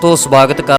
ਤੋਂ ਸਵਾਗਤ ਕਰ